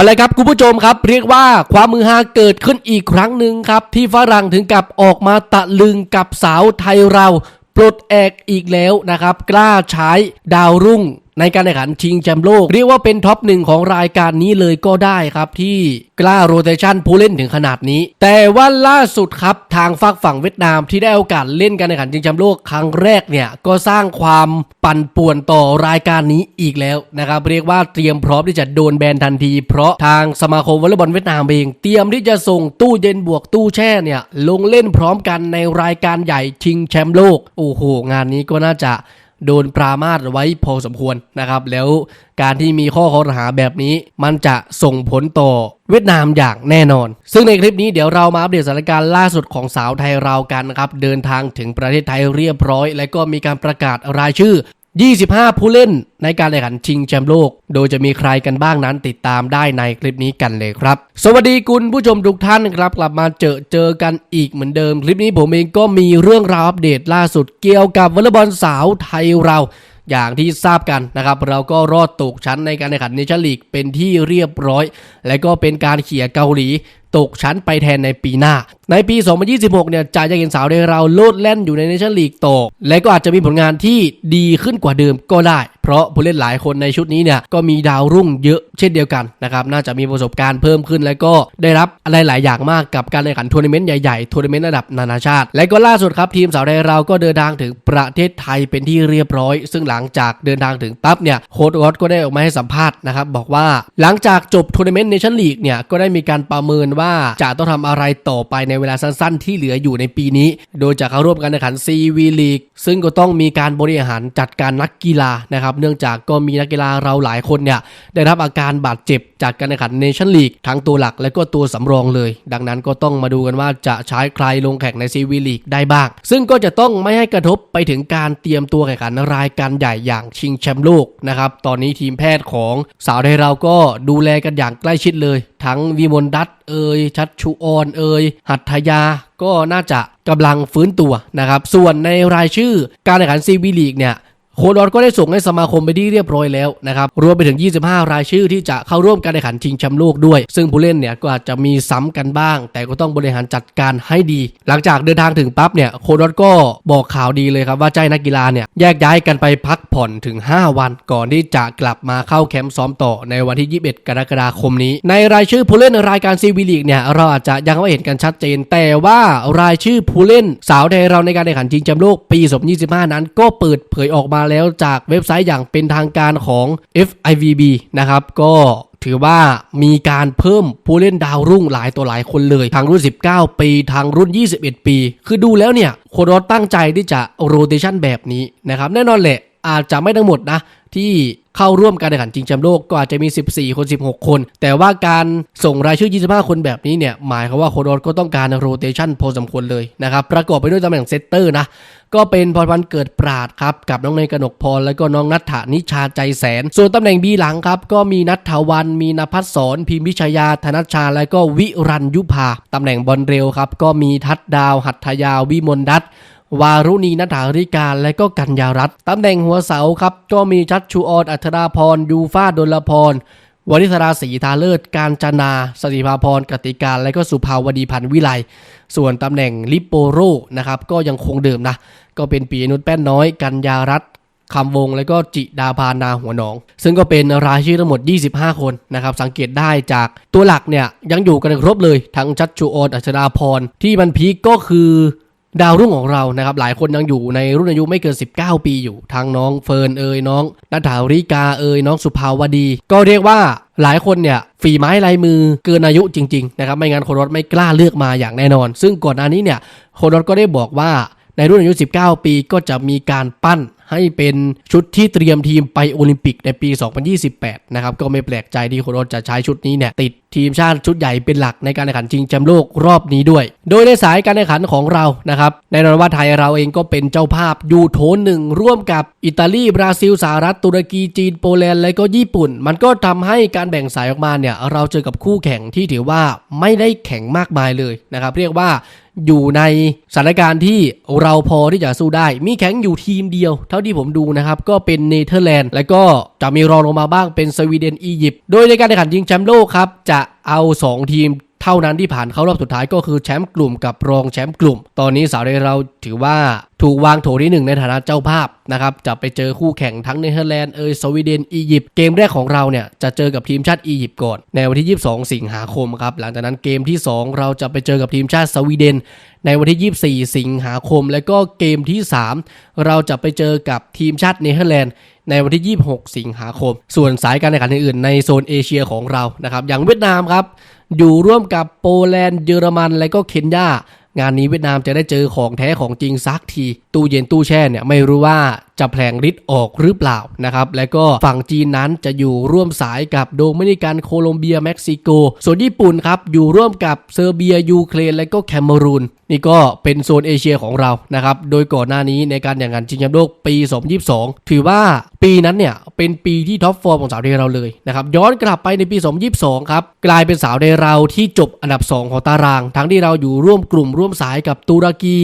เอาละครับคุณผู้ชมครับ เรียกว่าความมือฮาเกิดขึ้นอีกครั้งหนึ่งครับ ที่ฝรั่งถึงกับออกมาตะลึงกับสาวไทยเรา ปลดแอกอีกแล้วนะครับ กล้าใช้ดาวรุ่ง ในการแข่งขันชิงแชมป์โลก เรียกว่าเป็นท็อปหนึ่งของรายการนี้เลยก็ได้ครับที่กล้าโรเตชันผู้เล่นถึงขนาดนี้ แต่ว่าล่าสุดครับทางฝากฝั่งเวียดนามที่ได้โอกาสเล่นการแข่งขันชิงแชมป์โลกครั้งแรกเนี่ยก็สร้างความปั่นป่วนต่อรายการนี้อีกแล้วนะครับเรียกว่าเตรียมพร้อมที่จะโดนแบนทันที เพราะทางสมาคมวอลเลย์บอลเวียดนามเอง เตรียมที่จะส่งตู้เย็นบวกตู้แช่เนี่ยลงเล่นพร้อมกันในรายการใหญ่ชิงแชมป์โลก โอ้โห งานนี้ก็น่าจะ โดนปรามาสไว้พอสมควรนะครับ แล้วการที่มีข้อข้อหาแบบนี้ มันจะส่งผลต่อเวียดนามอย่างแน่นอน ซึ่งในคลิปนี้เดี๋ยวเรามาอัปเดตสถานการณ์ล่าสุดของสาวไทยเรากันนะครับ เดินทางถึงประเทศไทยเรียบร้อย และก็มีการประกาศรายชื่อ 25 ผู้เล่นในการแข่งขันชิงแชมป์โลก โดยจะมีใครกันบ้างนั้นติดตามได้ในคลิปนี้กันเลยครับ สวัสดีคุณผู้ชมทุกท่านครับกลับมาเจอเจอกันอีกเหมือนเดิม คลิปนี้ผมเองก็มีเรื่องราวอัปเดตล่าสุดเกี่ยวกับวอลเลย์บอลสาวไทยเราอย่างที่ทราบกันนะครับ เราก็รอดตกชั้นในการแข่งขันเนชั่นลีกเป็นที่เรียบร้อย และก็เป็นการเขี่ยเกาหลีตกชั้นไปแทนในปีหน้า ในปี 2026 เนี่ยจะยังเห็นสาวในเราโลดแล่นอยู่ในเนชั่นลีกต่อและก็อาจจะมีผลงานที่ดีขึ้นกว่าเดิมก็ได้ เพราะผู้เล่นหลายคนในชุดนี้เนี่ยก็มีดาวรุ่งเยอะเช่นเดียวกันนะครับ น่าจะมีประสบการณ์เพิ่มขึ้น และก็ได้รับอะไรหลายอย่างมากกับการแข่งขันทัวร์นาเมนต์ใหญ่ๆทัวร์นาเมนต์ระดับนานาชาติ และก็ล่าสุดครับทีมสาวไทยเราก็เดินทางถึงประเทศไทยเป็นที่เรียบร้อย ซึ่งหลังจากเดินทางถึงปั๊บเนี่ยโค้ชออสก็ได้ออกมาให้สัมภาษณ์นะครับบอกว่าหลังจากจบทัวร์นาเมนต์เนชั่นลีกเนี่ยก็ได้มีการประเมินว่าจะต้องทำอะไรต่อไปในเวลาสั้นๆ ที่เหลืออยู่ในปีนี้ โดยจะเข้าร่วมการแข่งขัน CV League ซึ่งก็ต้องมีการบริหารจัดการนักกีฬานะครับ เนื่องจากก็มีนักกีฬาเราหลายคนเนี่ยได้รับอาการบาดเจ็บจากการแข่งขันเนชั่นลีกทั้งตัวหลักและก็ตัวสำรองเลย ดังนั้นก็ต้องมาดูกันว่าจะใช้ใครลงแข่งใน CV League ได้บ้าง ซึ่งก็จะต้องไม่ให้กระทบไปถึงการเตรียมตัวแข่งขันรายการใหญ่อย่างชิงแชมป์โลกนะครับ ตอนนี้ทีมแพทย์ของสาวไทยเราก็ดูแลกันอย่างใกล้ชิดเลย ทั้งวิมลดัตเอยชัดชูออนเอยหัตถยาก็น่าจะกำลังฟื้นตัวนะครับ ส่วนในรายชื่อการแข่งขันซีบีลีกเนี่ย โคดอนก็ได้ส่งให้สมาคมไปที่เรียบร้อยแล้วนะครับรวมไปถึง 25 รายชื่อที่จะเข้าร่วมการแข่งขันชิงแชมป์โลกด้วย ซึ่งผู้เล่นเนี่ยก็อาจจะมีซ้ำกันบ้าง แต่ก็ต้องบริหารจัดการให้ดี หลังจากเดินทางถึงปั๊บเนี่ยโคดอนก็บอกข่าวดีเลยครับว่าใจนักกีฬาเนี่ยแยกย้ายกันไปพักผ่อนถึง 5 วัน ก่อนที่จะกลับมาเข้าแคมป์ซ้อมต่อในวันที่ 21 กรกฎาคมนี้ ในรายชื่อผู้เล่นรายการซีวีลีกเนี่ยเราอาจจะยังไม่เห็นกันชัดเจน แต่ว่ารายชื่อผู้เล่นสาวไทยเราในการแข่งขันชิงแชมป์โลกปี 2025 นั้น ก็เปิดเผยออกมาแล้วจากเว็บไซต์อย่างเป็นทางการของ FIVB นะครับ ก็ถือว่ามีการเพิ่มผู้เล่นดาวรุ่งหลายตัวหลายคนเลย ทางรุ่น 19 ปี ทางรุ่น 21 ปี คือดูแล้วเนี่ยโคโรตั้งใจที่จะโรเตชันแบบนี้นะครับ แน่นอนแหละอาจจะไม่ทั้งหมดนะที่ เข้าร่วมการแข่งขันจริงแชมป์โลกก็อาจจะมี 14 คน 16 คน แต่ว่าการส่งรายชื่อ 25 คนแบบนี้เนี่ยหมายความว่าโคโรก็ต้องการโรเตชันพอสมควรเลยนะครับประกอบไปด้วยตำแหน่งเซตเตอร์นะก็เป็นพรพันธ์เกิดปราดครับกับน้องเนกนกพร แล้วก็น้องนัทธานิชาใจแสน ส่วนตำแหน่งบีหลังครับก็มีนัทธวันมีนภัสสรพิมพิชยาธนัชชา และก็วิรันยุภาตำแหน่งบอลเร็วครับก็มีทัดดาว หัตถยาวิมลดัต วารุณีนัฐาริการและก็กัญญารัตน์ตำแหน่งหัวเสาครับ ก็มีชัดชูออนอัธราพรยูฟาดลพรวริศราศรีทาเลิศ การจนา สติภาพรกติการ และก็สุภาวดีพันธ์วิไล ส่วนตำแหน่งลิปโปโรนะครับ ก็ยังคงเดิมนะ ก็เป็นปีนุชแป้นน้อย กัญญารัตคำวง และก็จิดาพานาหัวหนอง ซึ่งก็เป็นรายชื่อทั้งหมด 25 คนนะครับ สังเกตได้จากตัวหลักเนี่ยยังอยู่กันครบเลย ทั้งชัดชูออนอัชราพร ที่มันพีคก็คือ ดาวรุ่งของเรานะครับหลายคนยังอยู่ในรุ่นอายุไม่เกิน 19 ปีอยู่ทางน้องเฟิร์นเอ่ยน้องนัทธาริกาเอ่ยน้องสุภาวดี ก็เรียกว่าหลายคนเนี่ยฝีไม้ลายมือเกินอายุจริง ๆ นะครับ ไม่งั้นโคโรสไม่กล้าเลือกมาอย่างแน่นอน ซึ่งก่อนหน้านี้เนี่ยโคโรสก็ได้บอกว่า ในรุ่นอายุ 19 ปีก็จะมีการปั้นให้เป็นชุดที่เตรียมทีมไปโอลิมปิกในปี 2028 นะครับ ก็ไม่แปลกใจที่โคโรจะใช้ชุดนี้เนี่ยติดทีมชาติชุดใหญ่เป็นหลักในการแข่งขันชิงแชมป์โลกรอบนี้ด้วย โดยในสายการแข่งขันของเรานะครับแน่นอนว่าไทยเราเองก็เป็นเจ้าภาพยูโถหนึ่งร่วมกับอิตาลีบราซิลสหรัฐตุรกีจีนโปแลนด์และก็ญี่ปุ่น มันก็ทำให้การแบ่งสายออกมาเนี่ยเราเจอกับคู่แข่งที่ถือว่าไม่ได้แข่งมากมายเลยนะครับเรียกว่า อยู่ในสถานการณ์ที่เราพอที่จะสู้ได้ มีแข่งอยู่ทีมเดียว เท่าที่ผมดูนะครับ ก็เป็นเนเธอร์แลนด์ และก็จะมีรองลงมาบ้างเป็นสวีเดนอียิปต์ โดยในการแข่งขันยิงแชมป์โลกครับ จะเอา 2 ทีมเท่านั้นที่ผ่านเข้ารอบสุดท้ายก็คือแชมป์กลุ่มกับรองแชมป์กลุ่ม ตอนนี้สาวไทยเราถือว่า ถูกวางโถที่หนึ่งในฐานะเจ้าภาพนะครับจะไปเจอคู่แข่งทั้งเนเธอร์แลนด์เอยสวีเดนอียิปต์เกมแรกของเราเนี่ยจะเจอกับทีมชาติอียิปต์ก่อน ในวันที่ 22 สิงหาคมครับหลังจากนั้นเกมที่ 2 เราจะไปเจอกับทีมชาติสวีเดน ในวันที่ 24 สิงหาคม และก็เกมที่ 3 เราจะไปเจอกับทีมชาติเนเธอร์แลนด์ในวันที่ 26 สิงหาคม ส่วนสายการแข่งขันอื่นๆ ในโซนเอเชียของเรานะครับอย่างเวียดนามครับอยู่ร่วมกับโปแลนด์เยอรมัน และก็เคนยา งานนี้เวียดนามจะได้เจอของแท้ของจริงซักที ตู้เย็นตู้แช่เนี่ยไม่รู้ว่าจะแผลงฤทธิ์ออกหรือเปล่านะครับ และก็ฝั่งจีนนั้นจะอยู่ร่วมสายกับโดมินิกันโคลอมเบียเม็กซิโก ส่วนญี่ปุ่นครับอยู่ร่วมกับเซอร์เบียยูเครนและก็แคนารูนนี่ก็เป็นโซนเอเชียของเรานะครับ โดยก่อนหน้านี้ในการแข่งขันชิงแชมป์โลกปี 2022 ถือว่าปีนั้นเนี่ย เป็นปีที่ท็อปฟอร์มของสาวไทยเราเลยนะครับย้อนกลับไปในปี 2022 ครับ กลายเป็นสาวไทยเราที่จบอันดับ 2 ของตาราง ทั้งที่เราอยู่ร่วมกลุ่มร่วมสายกับตุรกี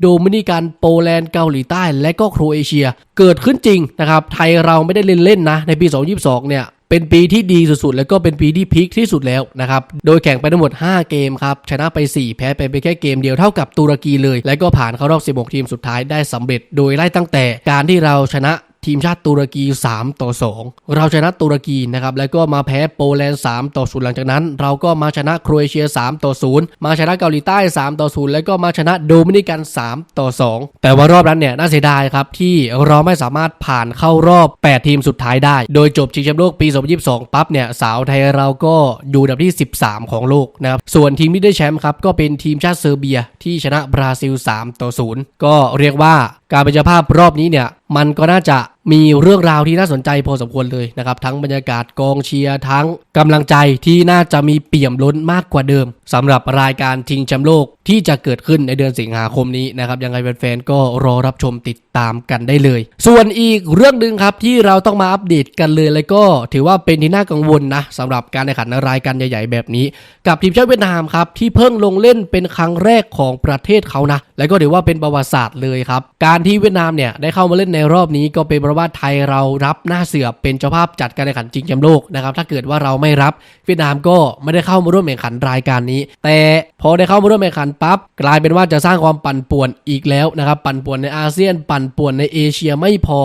โดมินิกันโปแลนด์เกาหลีใต้ และก็โครเอเชีย เกิดขึ้นจริงนะครับ ไทยเราไม่ได้เล่นเล่นๆนะ ในปี 2022 เนี่ย เป็นปีที่ดีสุดๆ แล้วก็เป็นปีที่พีคที่สุดแล้วนะครับ โดยแข่งไปทั้งหมด 5 เกมครับ ชนะไป 4 แพ้ไปเพียงแค่เกมเดียวเท่ากับตุรกีเลย และก็ผ่านเข้ารอบ 16 ทีมสุดท้ายได้สำเร็จ โดยไล่ตั้งแต่การที่เราชนะ ทีมชาติตุรกี 3 ต่อ 2 เราชนะตุรกีนะครับ แล้วก็มาแพ้โปแลนด์ 3 ต่อ 0 หลังจากนั้น เราก็มาชนะโครเอเชีย 3 ต่อ 0 มาชนะเกาหลีใต้ 3 ต่อ 0 แล้วก็มาชนะโดมินิกัน 3 ต่อ 2 แต่ว่ารอบนั้นเนี่ยน่าเสียดายครับที่เราไม่สามารถผ่านเข้ารอบ 8 ทีมสุดท้ายได้ โดยจบชิงแชมป์โลกปี 2022 ปั๊บเนี่ยสาวไทยเราก็อยู่อันดับที่ 13 ของโลกนะครับ ส่วนทีมที่ได้แชมป์ครับก็เป็นทีมชาติเซอร์เบียที่ชนะบราซิล 3 ต่อ 0 ก็เรียกว่าการเป็นเจ้าภาพรอบนี้เนี่ยมันก็น่าจะ มีเรื่องราวที่น่าสนใจพอสมควรเลยนะครับ ทั้งบรรยากาศกองเชียร์ทั้งกำลังใจที่น่าจะมีเปี่ยมล้นมากกว่าเดิมสำหรับรายการชิงแชมป์โลกที่จะเกิดขึ้นในเดือนสิงหาคมนี้นะครับยังไงแฟนๆก็รอรับชมติดตามกันได้เลย ส่วนอีกเรื่องหนึ่งครับที่เราต้องมาอัปเดตกันเลยแล้วก็ถือว่าเป็นที่น่ากังวลนะสำหรับการแข่งขันรายการใหญ่ ๆ แบบนี้ กับทีมชาติเวียดนามครับที่เพิ่งลงเล่นเป็นครั้งแรกของประเทศเขานะและก็ถือว่าเป็นประวัติศาสตร์เลยครับการที่เวียดนามเนี่ยได้เข้ามาเล่นในรอบนี้ก็เป็นเพราะว่าไทยเรารับหน้าเสือเป็นเจ้าภาพจัดการแข่งขันจริงแชมป์โลกนะครับถ้าเกิดว่าเราไม่รับเวียดนามก็ไม่ได้เข้ามาร่วมแข่งขันรายการนี้ แต่พอได้เข้ามาร่วมแข่งขันปั๊บกลายเป็นว่าจะสร้างความปั่นป่วนอีกแล้วนะครับปั่นป่วนในอาเซียนปั่นป่วนในเอเชียไม่พอ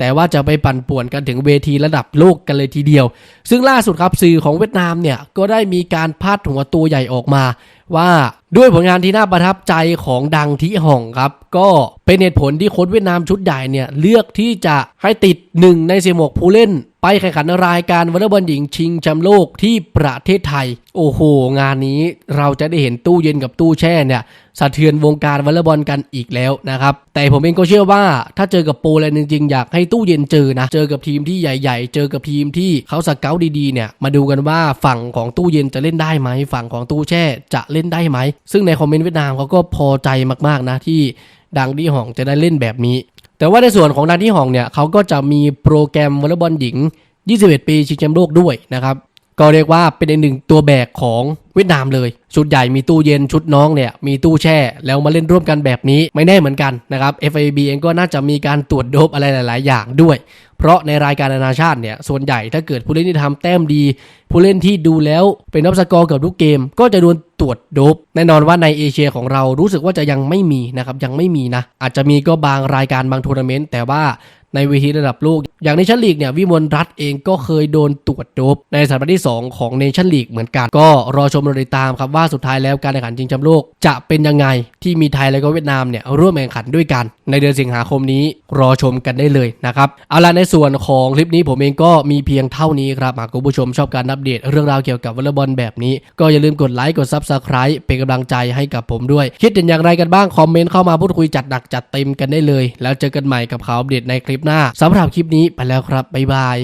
แต่ว่าจะไปปั่นป่วนกันถึงเวทีระดับโลกกันเลยทีเดียว ซึ่งล่าสุดครับสื่อของเวียดนามเนี่ยก็ได้มีการพาดหัวตัวใหญ่ออกมา ว่าด้วยผลงานที่น่าประทับใจของดังทิห่องครับ ก็เป็นเหตุผลที่โค้ชเวียดนามชุดใหญ่เนี่ยเลือกที่จะให้ติดหนึ่งในสิบหกผู้เล่น ไปแข่งขันรายการวอลเลย์บอลหญิงชิงแชมป์โลกที่ประเทศไทย โอ้โห งานนี้เราจะได้เห็นตู้เย็นกับตู้แช่เนี่ยสะเทือนวงการวอลเลย์บอลกันอีกแล้วนะครับ แต่ผมเองก็เชื่อว่าถ้าเจอกับโปแลนด์จริงๆ อยากให้ตู้เย็นเจอนะ เจอกับทีมที่ใหญ่ ๆ เจอกับทีมที่เขาสเกลดีๆเนี่ยมาดูกันว่าฝั่งของตู้เย็นจะเล่นได้ไหมฝั่งของตู้แช่จะเล่นได้ไหมซึ่งในคอมเมนต์เวียดนามเขาก็พอใจมากๆนะที่ดังดีหองจะได้เล่นแบบนี้ แต่ว่าในส่วนของดังที่ห่องเนี่ยเขาก็จะมีโปรแกรมวอลเลย์บอลหญิง 21 ปีชิงแชมป์โลกด้วยนะครับ ก็เรียกว่าเป็นอีกหนึ่งตัวแบกของเวียดนามเลย ชุดใหญ่มีตู้เย็นชุดน้องเนี่ยมีตู้แช่ แล้วมาเล่นร่วมกันแบบนี้ไม่แน่เหมือนกันนะครับ FIB เองก็น่าจะมีการตรวจโดบอะไรหลาย ๆ อย่างด้วย เพราะในรายการนานาชาติเนี่ยส่วนใหญ่ถ้าเกิดผู้เล่นที่ทำแต้มดี ผู้เล่นที่ดูแล้วเป็นนับสกอร์เกือบทุกเกม ก็จะโดนตรวจโดบแน่นอนว่าในเอเชียของเรารู้สึกว่าจะยังไม่มีนะครับยังไม่มีนะอาจจะมีก็บางรายการบางทัวร์นาเมนต์แต่ว่า ในเวทีระดับโลก อย่างในชั้นลีกเนี่ยวิมลรัตเองก็เคยโดนตรวจโดบในสัปดาห์ที่ 2 ของเนชั่นลีกเหมือนกัน ก็รอชมรอติดตามครับว่าสุดท้ายแล้วการแข่งขันชิงแชมป์โลก จะเป็นยังไงที่มีไทยและก็เวียดนามเนี่ยร่วมแข่งขันด้วยกัน ในเดือนสิงหาคมนี้รอชมกันได้เลยนะครับเอาล่ะในส่วนของคลิปนี้ผมเองก็มีเพียงเท่านี้ครับหากคุณผู้ชมชอบการอัปเดต เรื่องราวเกี่ยวกับวอลเลย์บอลแบบนี้ ก็อย่าลืมกดไลค์กด Subscribe เป็นกำลังใจให้กับผมด้วย คิดเห็นอย่างไรกันบ้างคอมเมนต์เข้ามาพูดคุยจัดหนักจัดเต็มกันได้เลย แล้วเจอกันใหม่กับข่าวอัปเดตในคลิปหน้าสำหรับคลิปนี้ไปแล้วครับบ๊ายบาย